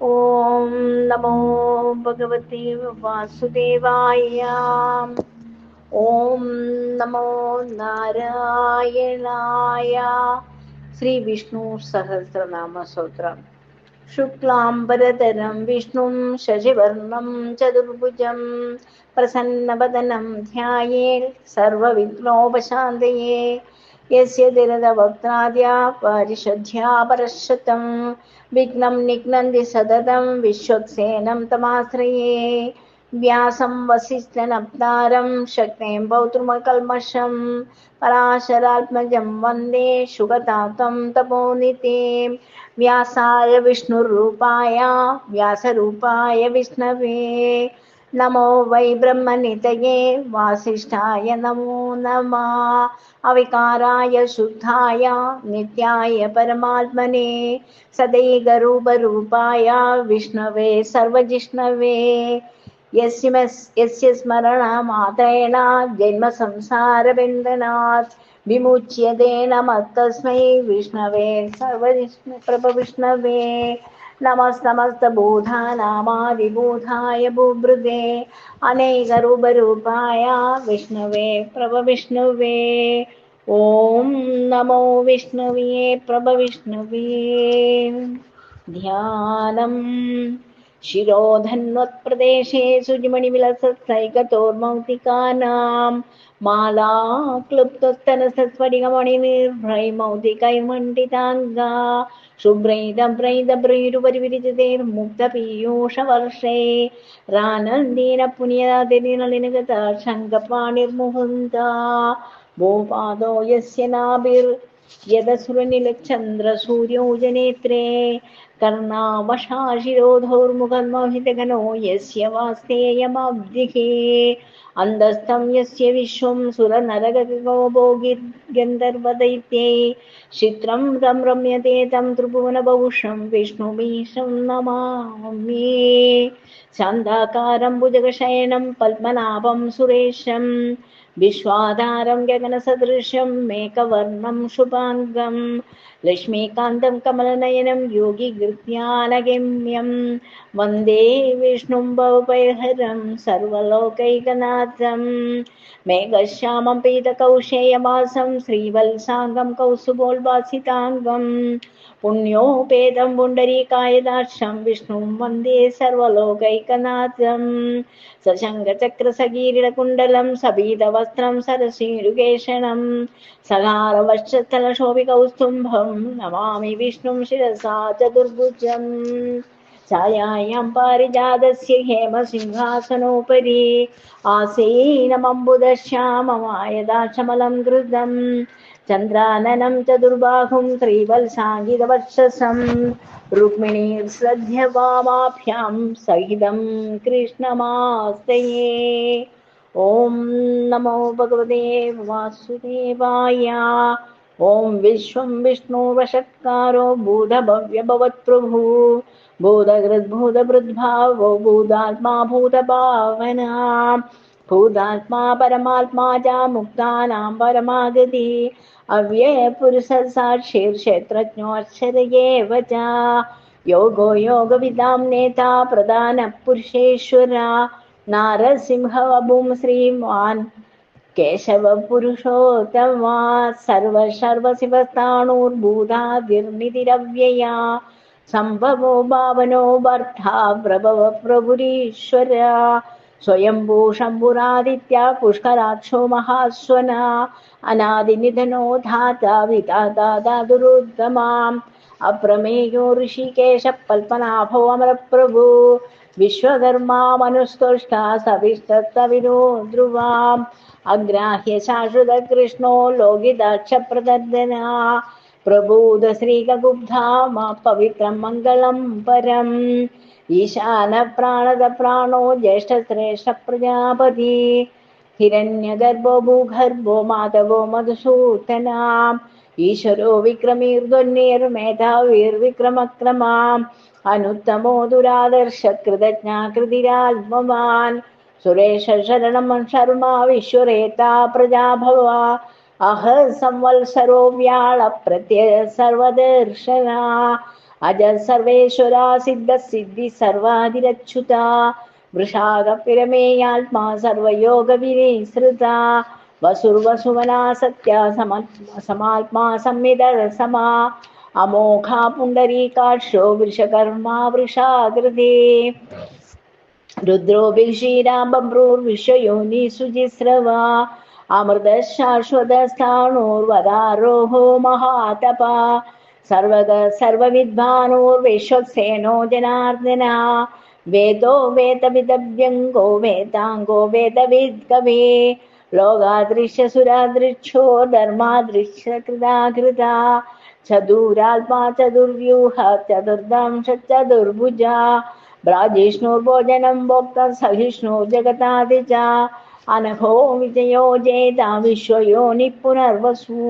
ഓം നമോ ഭഗവതി വാസുദേവായ ഓം നമോ നാരായണായ ശ്രീ വിഷ്ണു സഹസ്രനാമ സ്തോത്രം ശുക്ലാംബരതരം വിഷ്ണും ശശിവർണം ചതുർഭുജം പ്രസന്നവദനം ധ്യായേ സർവവിഘ്നോപശാന്തയേ यस्य दिरदवक्त्राद्या पारिषद्ध्या परशतं विघ्नं निघ्नन्ति सततं विश्वक्सेनं तमाश्रये। व्यासं वसिष्ठनप्तारं शक्तिं पौत्रमकल्मषं पराशरात्मजं वंदे शुगतातं तपोनिते। व्यासाय विष्णुरूपाय, व्यासरूपाय विष्णवे। नमो वै ब्रह्मनितये वासिष्ठाय नमो नमः अविकाराय शुद्धाय नित्याय परमात्मने सदैगरूपरूपाय विष्णवे सर्वजिष्णवे यस्य यस्य स्मरणमात्रेण जन्मसंसारबन्धनात् विमुच्यते नमः तस्मै विष्णवे सर्वविष्णु प्रभविष्णवे नमस्तमस्तबोधानामादिबोधाय बुभृदे अनेकरूपरूपाय विष्णवे प्रभविष्णवे। ॐ नमो विष्णवे प्रभविष्णवे। ध्यानम् शिरोधन्वत्प्रदेशे सुजिमणिविलसत्सैकतोर्मौक्तिकानां माला क्लुप्तस्तनसत्स्फटिकमणिनिर्भ्रैमौक्तिकैर्मण्डिताङ्गा शुभ्रैदभ्रैदभ्रैरुपरिविरिचितैर्मुक्तपीयूषवर्षे रानन्दीन पुण्यदिनलिनगता शङ्खपाणिर्मुहुन्दा भूपादो यस्य नाभिर्यदसुरनिलचन्द्रसूर्योजनेत्रे कर्णावशाशिरोधौर्मुखन्मोहितगणो यस्य वास्तेयमब्धिः अन्दस्थं यस्य विश्वं सुरनरगो भोगिर्गन्धर्वदैत्यै चित्रं तं रम्यते तं त्रिभुवनभूषं विष्णुमीशं नमामि शान्ताकारं भुजगशयनं पद्मनाभं सुरेशं विश्वाधारं गगनसदृशं मेकवर्णं शुभाङ्गं लक्ष्मीकान्तं कमलनयनं योगिगृत्यानगम्यं वन्दे विष्णुं भवपैहरं सर्वलोकैकनाथं मेघश्यामं पीतकौशेयवासं श्रीवत्साङ्गं कौसुभोल्भासिताङ्गं पुण्योपेदं पुण्डरीकायदाक्षं विष्णुं वन्दे सर्वलोकैकनाथं सशङ्खचक्रसकीर्णकुण्डलं सबीतवस्त्रं सरसीरुकेशनं सहारवक्षस्थलशोभिकौस्तुम्भं नमामि विष्णुं शिरसा चतुर्भुजम् छायायां पारिजातस्य हेमसिंहासनोपरि आसीनमम्बुदश्याममायदाशमलं घृतं चन्द्राननं चतुर्बाहुं त्रिवल्साङ्गितवर्षसं रुक्मिणीर्श्रद्धवामाभ्यां सहितं कृष्णमास्तये ॐ नमो भगवते वासुदेवाय। ॐ विश्वं विष्णुवषत्कारो भूतभव्यभवत्प्रभु भूतकृद्भूतभृद्भावो भूतात्मा भूतभावना। भूतात्मा परमात्मा च मुक्तानां परमागति। अव्ययपुरुषसाक्षीर्क्षेत्रज्ञोऽक्षर च। योगो योगविदां नेता प्रधानपुरुषेश्वरा। नारसिंहवभुं श्रीमान् केशवपुरुषोत्तमा सर्वशर्वशिवस्ताणुर्भूतादिर्निधिरव्यया सम्भवो भावनो भर्ता प्रभव प्रभुरीश्वर। स्वयम्भू शम्भुरादित्या पुष्कराक्षो महास्वना अनादिनिधनो धाता विधाता दादुरुत्तमाम् अप्रमेयो ऋषिकेश कल्पनाभो अमरप्रभु विश्वकर्मा मनुस्तुष्टा सविस्तविनो ध्रुवाम् अग्राह्य शाश्वतकृष्णो लोकिदाक्षप्रदर्दना प्रबोध श्रीकगुब्धा मा पवित्रं मङ्गलं परम् ईशानप्राणद प्राणो ज्येष्ठश्रेष्ठ प्रजापति हिरण्यगर्भो भूगर्भो माधवो मधुसूदनाम् ईश्वरो विक्रमीर्ध्वन्यैर्मेधावीर्विक्रमक्रमाम् अनुत्तमो दुरादर्शकृतज्ञाकृतिरात्मवान् सुरेशशरणं शर्मा विश्वरेता प्रजा भव। अह संवत्सरो व्याळप्रत्यय सर्वदर्शना अज सर्वेश्वरा सिद्धसिद्धि सिद्धिद्धिसर्वाधिरच्छुता वृषाकपिरमेयात्मा सर्वयोगविनिसृता। वसुर्वसुमना सत्या समात्मा संविधमा അമോഘാ പുണ്ടരീകാക്ഷോ വൃഷകർമാ വൃഷാകൃതേ. രുദ്രോ സുജിസ്രവ അമൃതശാശ്വതസ്ഥാണോർവരാരോഹോ മഹാതപ. സർവക സർവവിദ്വാനോർവിശ്വക്സേനോ ജനാർദ്ദന. വേദോ വേദവിദവ്യംഗോ വേദാംഗോ വേദവിദ് കവേ ധർമാദൃശ്യ ധർമാദൃശ്യകൃതാകൃത. ചതുരാത്മാ ചതുർവ്യൂഹ ചതുർദംശ ചതുർഭുജ ഭ്രാജിഷ്ണുർഭോജനം ഭോക്തം സഹിഷ്ണു ജഗതാദിജ അനഘോ വിജയോ ജേത വിശ്വയോനി പുനർവസു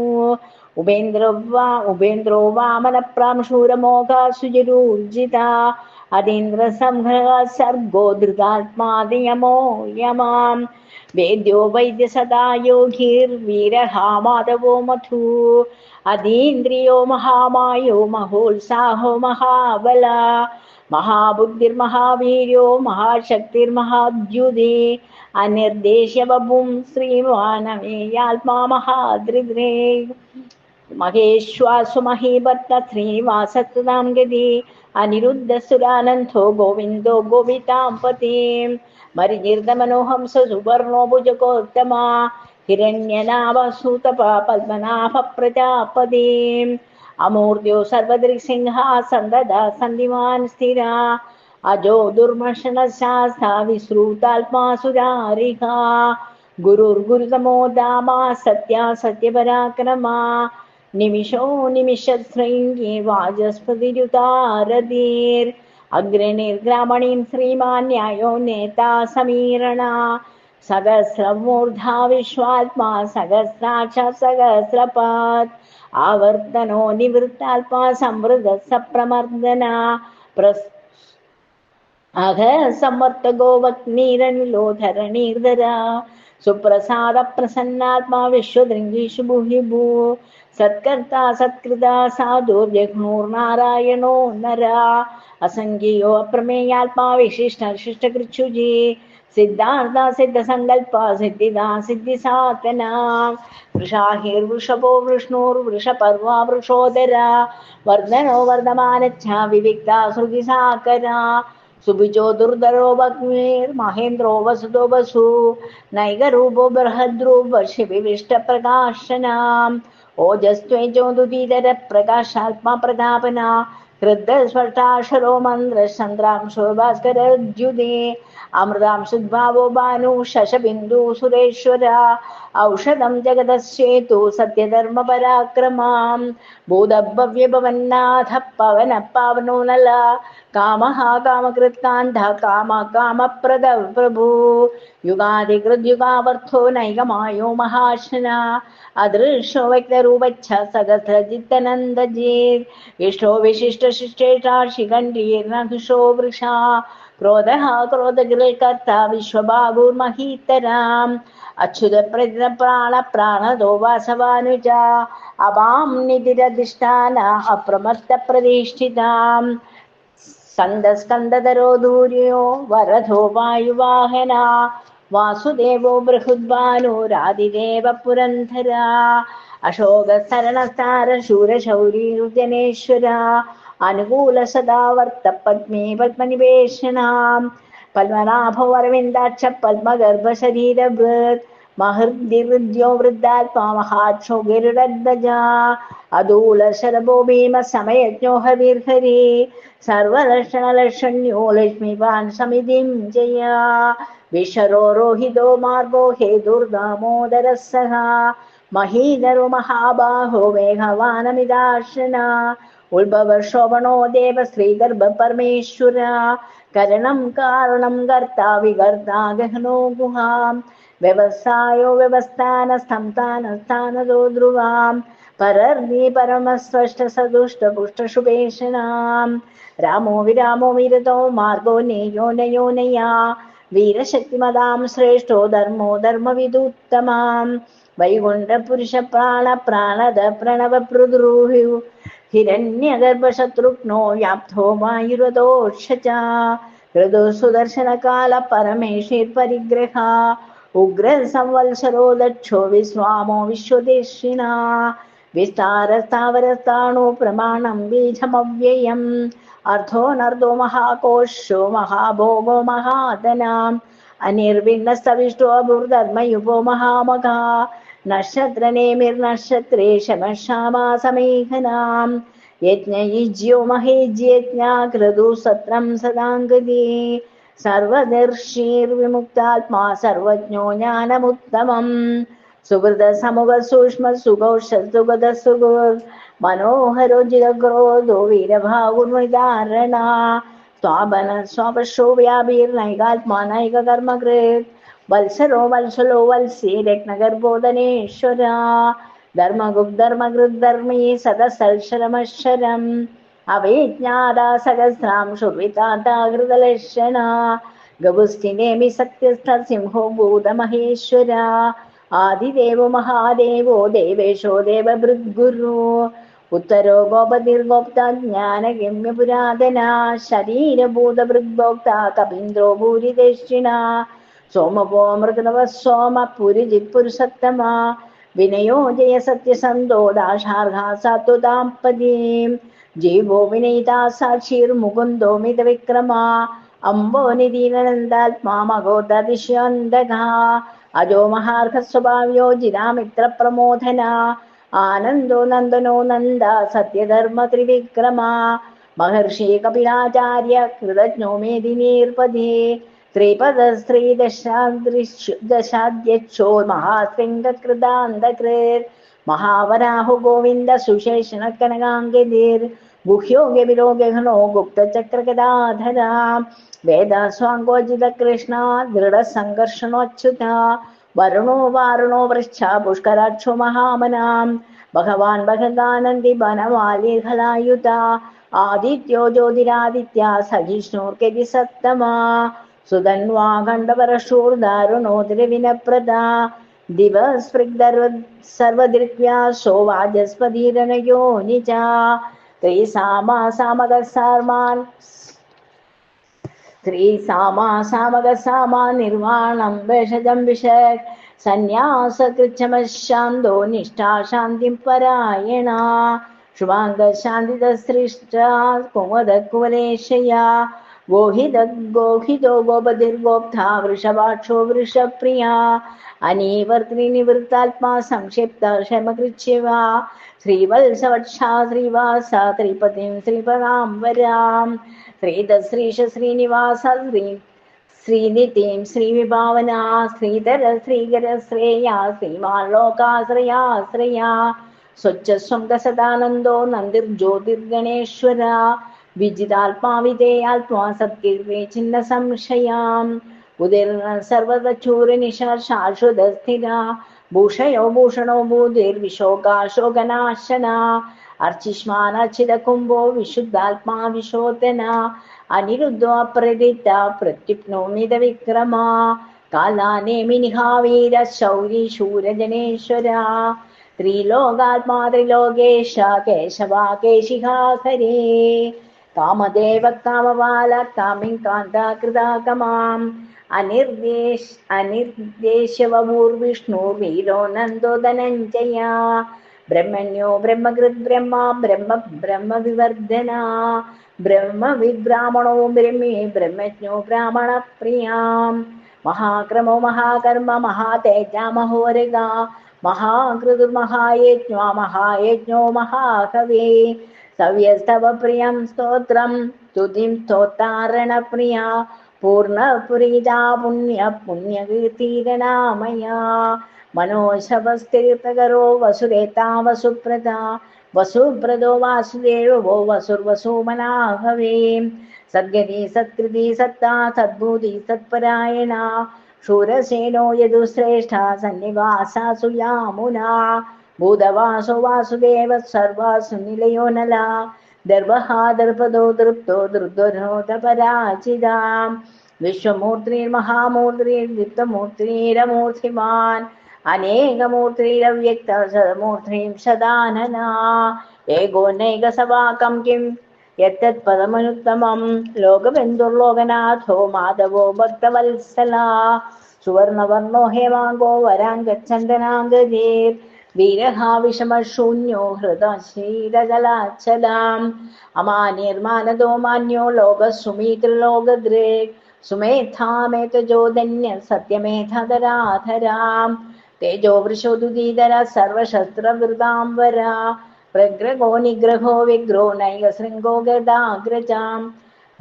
ഉപേന്ദ്രോ വാ ഉപേന്ദ്രോ വാമന പ്രാംശൂരമോഘ സുജിരൂർജിത അതീന്ദ്ര സംഘ സർഗോ ധൃതാത്മാദിയമോ യമാം വേദ്യോ വൈദ്യ സദാ യോഗീർവീരഹാ മാധവോ മധു यो महोत्साहो महाबला महाबुद्धिर्महावीर्यो महाशक्तिर्महाद्युदे अनिर्देश बभुं श्रीमानवेत्मा महाद्रिद्रे महेश्वासु महीभत्म श्रीवासत्वं गदि अनिरुद्ध सुरानन्थो गोविन्दो गोपितां पतीं मरिनिर्दमनोहंसुवर्णो भुजगोत्तमा ഹിരണ്യനാഭസൂതപ अमूर्त्यो പ്രജാപതിം അമൂർദ്യോ സർവദൃസിംഹ സന്തത സന്ധിമാൻ സ്ഥിര. അജോ ദുർമഷണശാസ്ത വിശ്രൂതാത്മാസുരാരിഹ. ഗുരുർഗുരുതമോ ദാമ സത്യ സത്യപരാക്രമ. നിമിഷോ നിമിഷശൃംഗി വാചസ്പതിരുതാരതീർ അഗ്രണിർഗ്രാമണീം ശ്രീമാൻ नेता നേതാ सहस्रमूर्धा विश्वात्मा सहस्राक्ष सहस्रपात् आवर्तनो निवृत्तात्मा समृद्ध सप्रमर्दना प्रस् अघ समर्थगो वग्निरणिलोधरणीर्धरा सुप्रसाद प्रसन्नात्मा विश्वदृङ्गीषु भूहि भू सत्कर्ता, सत्कृता साधुर्जघ्नूर्नारायणो नरा। असङ्गियो, अप्रमेयात्मा विशिष्टशिष्टकृच्छुजी सिद्धार्थ सिद्ध संकल्प सिद्धिदा सिद्धि सिद्धिसात्वना वृषाहिर्वृषभो वृष्णोर्वृषपर्वा वृषोदरा। वर्धनो वर्धमान विविधा विविक्ता सृगिसाकरा सुभिजो दुर्धरो महेन्द्रो वसुदो वसु। नैगरूपो बृहद्रूप शिविविष्टप्रकाशनाम् प्रकाशात्मा प्रतापना പ്രകാശനാം മന്ത്രശന്ദ്രാംശോ ഭാസ്കരദ്യുതേ അമൃതാംശുദ്ഭാവോ ഭാനു ശശബിന്ദു സുരേശ്വര ഔഷധം ജഗതശ്ചേതു സത്യധർമ്മ പരാക്രമാം ഭൂതഭവ്യഭവന്നാഥ പവന പാവനോ നല യുഗാധികൃദ്യുഗാവർത്ഥോ നൈകമായോ മഹാശന. അദൃശോ വ്യക്തരൂപച്ഛ സഹസ്രജിത്തനന്ദജീർ ഇഷ്ടോ വിശിഷ്ടശിഷ്ടേഷാ ശിഖണ്ഡീർനഘുഷോ വൃഷ. ക്രോധ ക്രോധഗൃഹകർത്ത വിശ്വബാഹുർമഹീതരാം അച്യുത പ്രതിന പ്രാണ പ്രാണതോ വാസവാനുജ. അവാം നിതിരധിഷ്ഠാന അപ്രമത്ത പ്രതിഷ്ഠിതാം സ്കന്ദസ്കന്ദധരോ ദൂര്യോ വരധോ വായുവാഹന. വാസുദേവോ ബൃഹുദ്വാനുരാതിദേവ പുരന്ധര അശോക സരണസാര ശൂരശൗരീർജനേശ്വര അനുകൂല സദാവർത്ത പത്മേ പത്മനിവേശനാം പത്മനാഭവരവിന്ദാക്ഷ പത്മഗർഭശരീരഭൃത് മഹൃദ്യോ വൃദ്ധാത്മാ മഹാക്ഷോ ഗരുഡദ്വജ അദൂല ശരഭോ ഭീമ സമയജ്ഞോ ഹവീർഹരി സർവലക്ഷണലക്ഷണ്യോ ലക്ഷ്മിവാൻ സമിതിം ജയ. വിശരോ രോഹിതോ മാർഗോ ഹേതുർദാമോദര സഹ മഹീധരോ മഹാബാഹോ മേഘവാനമിതാശന ഉത്ഭവശോഭണോ ദേവ ശ്രീഗർഭ പരമേശ്വര കരണം കാരണം കർത്ത വികർത്ത ഗഹനോ ഗുഹാം. വ്യവസായോ വ്യവസ്ഥാന സംസ്ഥാന സ്ഥാനതോ ധ്രുവാം പരർദി പരമസ്പഷ്ട സദുഷ്ട പുഷ്ടശുഭേഷനാം രാമോ വിരാമോ വിരതോ മാർഗോ നേയോ നയോ നയാ. വീരശക്തിമതാം ശ്രേഷ്ഠോ ധർമ്മോ ധർമ്മവിദുത്തമാം. വൈകുണ്ഠ പുരുഷ പ്രാണ പ്രാണത പ്രണവ പൃദ്രൂഹു ഹിരണ്യഗർഭശത്രുഘ്നോ വ്യാപ്തോ വായുരതോക്ഷ ഋതു സുദർശനകാല പരമേശീർപരിഗ്രഹ ഉഗ്ര സംവത്സരോ ദക്ഷോ വിസ്വാമോ വിശ്വദേഷിണ. വിസ്താരസ്ഥാവരസ്ഥാണു പ്രമാണം ബീജമവ്യയം. അർദ്ധോ നർദ്ദോ മഹാകോശോ മഹാഭോഗോ മഹാധനാം. അനിർവിണ്ണസ്തവിഷ്ടോ ഭൂർധർമ്മയുപോ മഹാമഖ നക്ഷത്രനേമിർനക്ഷത്രേ ശമക്ഷാമാസമേഘനാം महेज्यज्ञा മഹേജ്യജ്ഞാകൃതു സത്രം സദാംഗതി. സർവദർശീർവിമുക്താത്മാ സർവജ്ഞോ ജ്ഞാനമുത്തമം. സുഹൃത സമുഖ സൂക്ഷ്മ സുഘോഷ സുഗത മനോഹരോ മനോഹരോജിതക്രോധോ വീരഭാഗുർവിധാരണ സ്വാപന സ്വാപശോ വ്യാപീർണൈകാത്മാ നൈക കർമ്മകൃത് വത്സരോ വത്സലോ വത്സേ രത്നഗർഭോധനേശ്വര ധർമ്മഗുഗ്ധർമ്മകൃദ്ധർമ്മീ സദസൽശരമക്ഷരം അവേജ്ഞാതാ സഹസ്രാം ശുർവിതാഹൃതലക്ഷണ ഗവുസ്ഥിനേമി സത്യസ്ഥ സിംഹോ ഭൂതമഹേശ്വര. ആദിദേവോ മഹാദേവോ ദേവേശോ ദേവഭൃദ്ഗുരു. ഉത്തരോ ഗോപതിർഗോപ്ത ജ്ഞാനഗമ്യ പുരാതന. ശരീരഭൂതഭൃദ്ഗോക്ത കപീന്ദ്രോ ഭൂരിദക്ഷിണ. സോമപോ മൃഗനവ സോമ പുരിജിത് പുരുഷത്തമ. വിനയോ ജയ സത്യസന്തോ ദാശാർഘ സാത്വതാംപദീം ജീവോ വിനയിതാ സാക്ഷീർ മുകുന്ദോ മിത വിക്രമാ അംബോ നിദീനനന്ദാത്മാ മഗോദതിഷ്യന്തക അജോ മഹാർഹ സ്വഭാവ്യോ ജിരാമിത്ര പ്രമോദന ആനന്ദോ നന്ദനോ നന്ദ സത്യധർമ്മ ത്രിവിക്രമ മഹർഷി കപിലാചാര്യ കൃതജ്ഞോ മേദിനീർപദേ ത്രിപദ സ്ത്രീ ദശാദൃശ് ദശാദ്യക്ഷോ മഹാശൃംഗകൃതാന്തകൃത് മഹാവരാഹു ഗോവിന്ദ സുശേഷണ കനകാംഗിതീർ ഗുഹ്യോ ഗവിരോ ഗഹനോ ഗുപ്തചക്രഗദാധര വേദസ്വാങ്കോജിത കൃഷ്ണ ദൃഢസംഘർഷണോച്യുത വരുണോ വാരുണോ വൃക്ഷ പുഷ്കരാക്ഷോ മഹാമനാം ഭഗവാൻ ഭഗവാനന്ദി വനമാലിഹലായുത ആദിത്യോ ജ്യോതിരാദിത്യ സഹിഷ്ണുർഗതി സത്തമാ സുതന്വാഖണ്ഡപരശൂർദാരുണോദ്രവിനപ്രദ ദിവസ്പൃഗ്ധർവ സർവദൃഗ്വ്യാസോ വാജസ്പതിരനയോ നിജ ത്രിസാമാ സാമക സാർമാൻ സ്ത്രീ സാമാ സാമക സാമാ നിർവാണം വിഷജം വിഷക് സന്യാസകൃച്ഛമശാന്തോ നിഷ്ഠാ ശാന്തിം പരായണ ശുഭാംഗ ശാന്തിതസൃഷ്ട കുമത കുവലേശയാ ഗോഹിത ഗോഹിതോ ഗോപതിർഗോപ്ത വൃഷഭാക്ഷോ വൃഷപ്രിയാ അനീവർത്തി നിവൃത്താത്മാ സംക്ഷിപ്ത ക്ഷമകൃച്യവ. ശ്രീവത്സവക്ഷാ ശ്രീവാസ ശ്രീപതിം ശ്രീപദാംബരാം ശ്രീധശ്രീഷ ശ്രീനിവാസ ശ്രീ ശ്രീനിധിം ശ്രീവിഭാവന ശ്രീധര ശ്രീകര ശ്രേയ ശ്രീമാൻ ലോകാശ്രയാശ്രയ സ്വച്ഛസ്വം സദാനന്ദോ നന്ദിർജ്യോതിർഗണേശ്വര വിജിതാത്മാവിധേയാത്മാ സത്കീർവേ ചിന്ന സംശയാം ഉദിർന സർവതചൂരനിശ ശാശ്വതസ്ഥിര ഭൂഷയോ ഭൂഷണോ ഭൂതിർവിശോകാശോകനാശന അർച്ചിഷ്മാനർച്ചിത കുംഭോ വിശുദ്ധാത്മാ വിശോധന അനിരുദ്ധോ അപ്രതിത്ത പ്രത്യുപ്നോമിത വിക്രമ കാലാനേമിനിഹാവീര ശൗരി ശൂരജനേശ്വര. ത്രിലോകാത്മാ ത്രിലോകേശ കേശവ കേശിഹാഹരേ കാമദേവ കാമപാല കാമിൻ കാന്ത കൃതാകമാം അനിർദേശ് അനിർദേശവമൂർവിഷ്ണു വീരോ നന്ദോ ധനഞ്ജയ ബ്രഹ്മണ്യോ ബ്രഹ്മകൃത് ബ്രഹ്മ ബ്രഹ്മ ബ്രഹ്മവിവർദ്ധന. ബ്രഹ്മവിബ്രാഹ്മണോ ബ്രഹ്മേ ബ്രഹ്മജ്ഞോ ബ്രാഹ്മണപ്രിയാം. മഹാക്രമോ മഹാകർമ്മ മഹാതേജ മഹോരഗ. മഹാകൃതുർമഹായജ്ഞോ മഹായജ്ഞോ മഹാകവേ. സവ്യസ്തവ പ്രിയം സ്തോത്രം സ്തുതിം സ്തോത്താരണ പ്രിയ പൂർണപുരീജാ പുണ്യ പുണ്യകീർത്തിരനാമയ മനോശവസ്തീർത്ഥകരോ വസുരേതാ വസുപ്രദ. വസുപ്രദോ വാസുദേവോ വസുർവസുമനാഹവേ. സദ്ഗതി സത്കൃതി സത്താ സദ്ഭൂതി സത്പരായണ. ശൂരസേനോ യദുശ്രേഷ്ഠ സന്നിവാസാസു യാമുന ഭൂതവാസോ വാസുദേവ സർവാസു നിലയോ നല. ദർവഹാദർപദോ ദൃപ്തോ ദൃഗ്ധോപരാജിതാം വിശ്വമൂർത്തിർമഹാമൂർത്തിർദീപ്തമൂർത്തിരമൂർത്തിമാൻ അനേകമൂർത്തിരവ്യക്ത സദമൂർത്തിം സദാനന. ഏകോനൈകസവാകം കിം? യത്തത് പദമനുത്തമം. ലോകബന്ധുർലോകനാഥോ മാധവോ ഭക്തവത്സല. സുവർണവർണോ ഹേമാങ്കോ വരാംഗചന്ദനാംഗതീർ വീരഹാവിഷമശൂന്യോ ഹൃദശീലജലാച്ചലാം. അമാനിർമാനദോ മാന്യോ ലോകസുമീതൃലോകദൃക് സുമേധാമേതജോധന്യ സത്യമേധതരാധരാം. തേജോ വൃഷോദുദീതര സർവശസ്ത്രവൃതാംബര പ്രഗ്രഹോ നിഗ്രഹോ വിഗ്രോ നൈക ശൃംഗോ ഗദാഗ്രജാം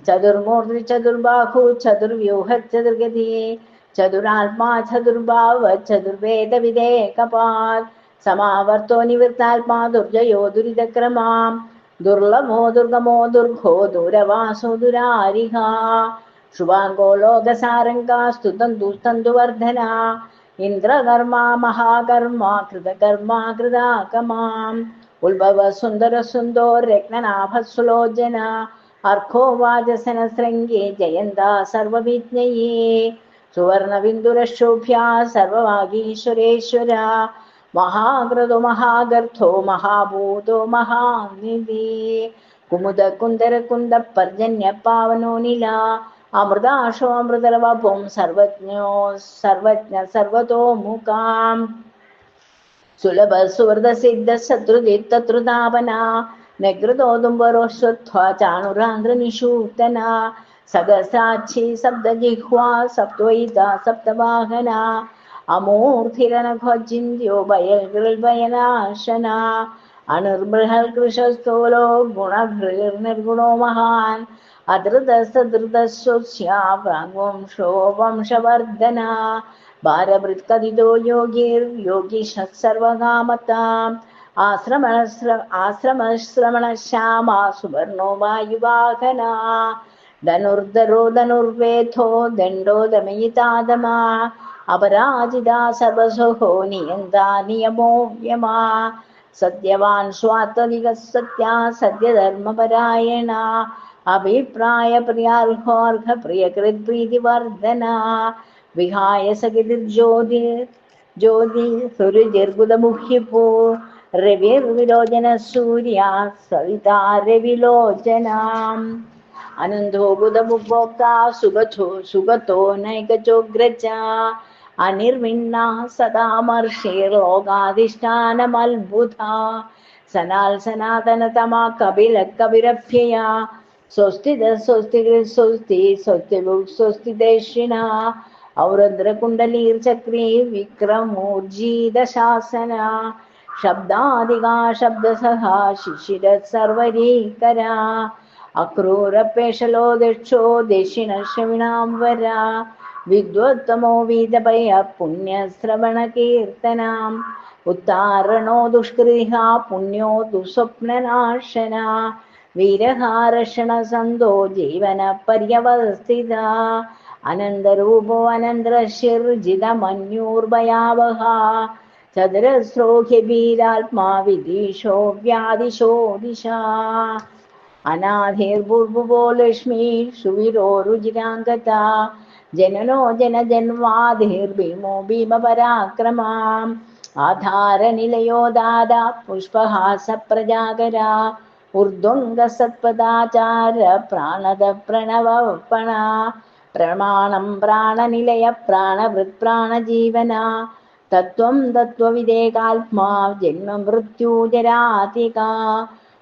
ചതുർമൂർത്തി ചതുർബാഹു ചതുർവ്യൂഹ ചതുർഗതി ചതുരാത്മാ ചതുർഭാവ ചതുർവേദ വിദേകപാൽ സമാവർത്തോ നിവൃത്താത്മാ ദുർജയോ ദുരിതക്രമാം. ദുർലഭോ ദുർഗമോ ദുർഘോ ദൂരവാസോ ദുരാരിഹ. ശുഭാംഗോ ലോകസാരംഗാസ്തുതന്തുസ്തന്തുവർധന ഇന്ദ്രകർമാ മഹാകർമാ കൃതകർമാ കൃതാകമാം ഉത്ഭവ സുന്ദര സുന്ദോ രത്നനാഭസുലോചന. അർഘോ വാചസന ശൃംഗേ ജയന്ത സർവവിജ്ഞയേ. സുവർണ സുവർണബിന്ദുരശോഭ്യ സർവവാഗീശ്വരേശ്വര. മഹാകൃതോ മഹാഗർഭോ മഹാഭൂതോ മഹാനിധി. കുമുദ കുന്ദര കുന്ദ പർജന്യ പാവനോ നില. അമൃതാശോ അമൃതലവപും സർവജ്ഞോ സർവജ്ഞ സർവതോ മുഖാം സുലഭ സുഹൃത സിദ്ധ ശത്രുദിത്തൃതാപന നഗൃതോതുംബരോശ്വത്വ ചാണുരാന്ധ്ര സപ്തജിഹ്വാ സഹസാക്ഷി സപ്തജിഹ്വാ സപ്ത്വൈത സപ്തവാഹന അമൂർധിരനഘോജിന്യോ ഭയനാശന അണിർബൃഹൽ കൃഷസ്ഥൂലോ ഗുണഭൃർനിർഗുണോ മഹാൻ. അധൃതസധൃതസ്വസ്യാവംശോ വംശവർദ്ധന ഭാരഭൃത്കഥിതോ യോഗിർ യോഗിഷ സർവകാമതാം ആശ്രമശ്ര ആശ്രമശ്രമണ ശ്യാമ സുവർണോ വായുവാഹന ധനുർധരോ ധനുർവേദോ ദണ്ഡോ ദമയിതാദമാ. അപരാജിത സർവസുഹോ നിയന്താ നിയമോ യമാ സത്യവാൻ സ്വാത്വതിക സത്യ സത്യധർമ്മപരായണ. അഭിപ്രായ പ്രിയാർഹോർഹ പ്രിയകൃത് പ്രീതിവർദ്ധന വിഹായ സകിതിർജ്യോതി ജ്യോതി സുരുജിർഗുദമുഖ്യപൂ രവിർവിലോചന സൂര്യ സവിതാ രവിലോചനാം. അനന്തോ ബുധമുപഭോക്ത സുഗതോ സുഗതോ നൈകചോഗ്രജ അനിർവിണ്ണ സദാമർഷിർലോകാധിഷ്ഠാനമത്ഭുത സനാൽ സനാതനതമ കപില കപിരഭ്യയ. സ്വസ്തിത സ്വസ്തി സ്വസ്തി സ്വസ്തി സ്വസ്തി ദക്ഷിണ. ഔരദ്രകുണ്ടലീർ ചക്രീ വിക്രമോർജീത ശാസന ശബ്ദാധികാ ശബ്ദസഹ ശിശിര സർവരീകര. അക്രൂരപേഷലോ ദക്ഷോ ദക്ഷിണ ശ്രവിണാംബര വിദ്വത്തമോ വീതഭയ പുണ്യശ്രവണ കീർത്തനാം. ഉത്താരണോ ദുഷ്കൃഹ പുണ്യോ ദുസ്വപ്നനാശന. വീരഹാരഷണ സന്തോ ജീവന പര്യവസ്ഥിത. അനന്തരൂപോ അനന്തരശിർജിത മന്യൂർഭയാവഹ ചതുരശ്രോഹ്യബീരാത്മാ വിദീശോ വ്യാദിശോ ജനനോ ജനജന്വാധിർഭീമോ ഭീമപരാക്രമാം ആധാരനിലയോ ദാത പുഷ്പഹാസ പ്രജാകര ഊർധ്വംഗ സത്പദാചാര പ്രാണത പ്രണവപ്പണ പ്രമാണം പ്രാണനിലയ പ്രാണവൃത് പ്രാണജീവന തത്വം തത്വവിദേകാത്മാ ജന്മ മൃത്യുജരാതിക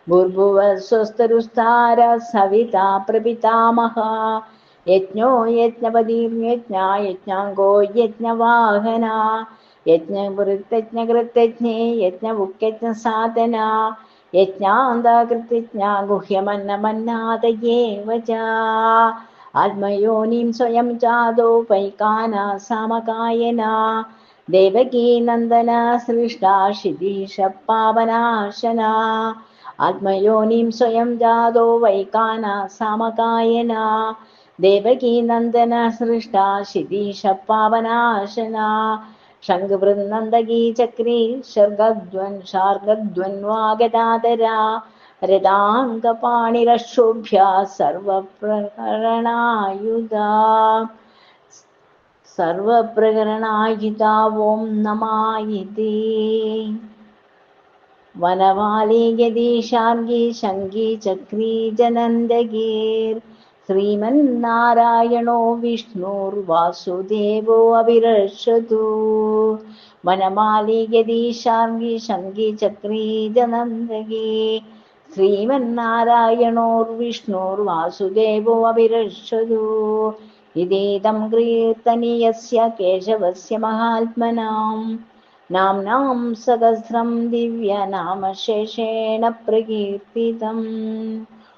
ഭൂർഭുവ സ്വസ്തരുസ്താര സവിത പ്രപിതാമഹ. യജ്ഞോ യജ്ഞപതിർയജ്ഞ യജ്ഞാംഗോ യജ്ഞവാഹന. യജ്ഞവൃത്തജ്ഞകൃത്തജ്ഞേ യജ്ഞമുഖ്യജ്ഞ സാധന യജ്ഞാന്തകൃത്യജ്ഞ ഗുഹ്യമന്നമന്നാദയേവ ച ആത്മയോനിം സ്വയം ചാദോ പൈകാന സമകായന. ദേവകീ നന്ദന സൃഷ്ടാ ശിതീഷ പാവനാശന ആത്മയോനിം സ്വയം ജാതോ വൈകാന സമകായന. നന്ദന സൃഷ്ടാ ശിതീഷ പാവനാശന ശംഖവൃന്ദകീ ചക്രീ ശർഗദ്വൻ ശാർഗദ്വൻവാഗദാതര രഥാംഗപാണിരക്ഷോഭ്യ സർവപ്രകരണായുധ. സർവപ്രകരണായുധ ഓം നമായിതേ വനമാലി യതീശാർഗി ശങ്കി ചക്രീ ജനന്ദഗീർ ശ്രീമന്നാരായണോ വിഷ്ണുർവാസുദേവോ അവിരക്ഷതു വനമാലി ശംഖി ചക്രീജനന്ദകി. ചക്രീ ജനന്ദഗീ ശ്രീമന്നാരായണോർ വിഷ്ണുർ വാസുദേവോ അവിരക്ഷതു ഇതേതം കീർത്തനീയസ്യ കേശവസ്യ മഹാത്മനാം. നാംനാം സഹസ്രം ദിവ്യനാമശേഷേണ പ്രകീർത്തിതം.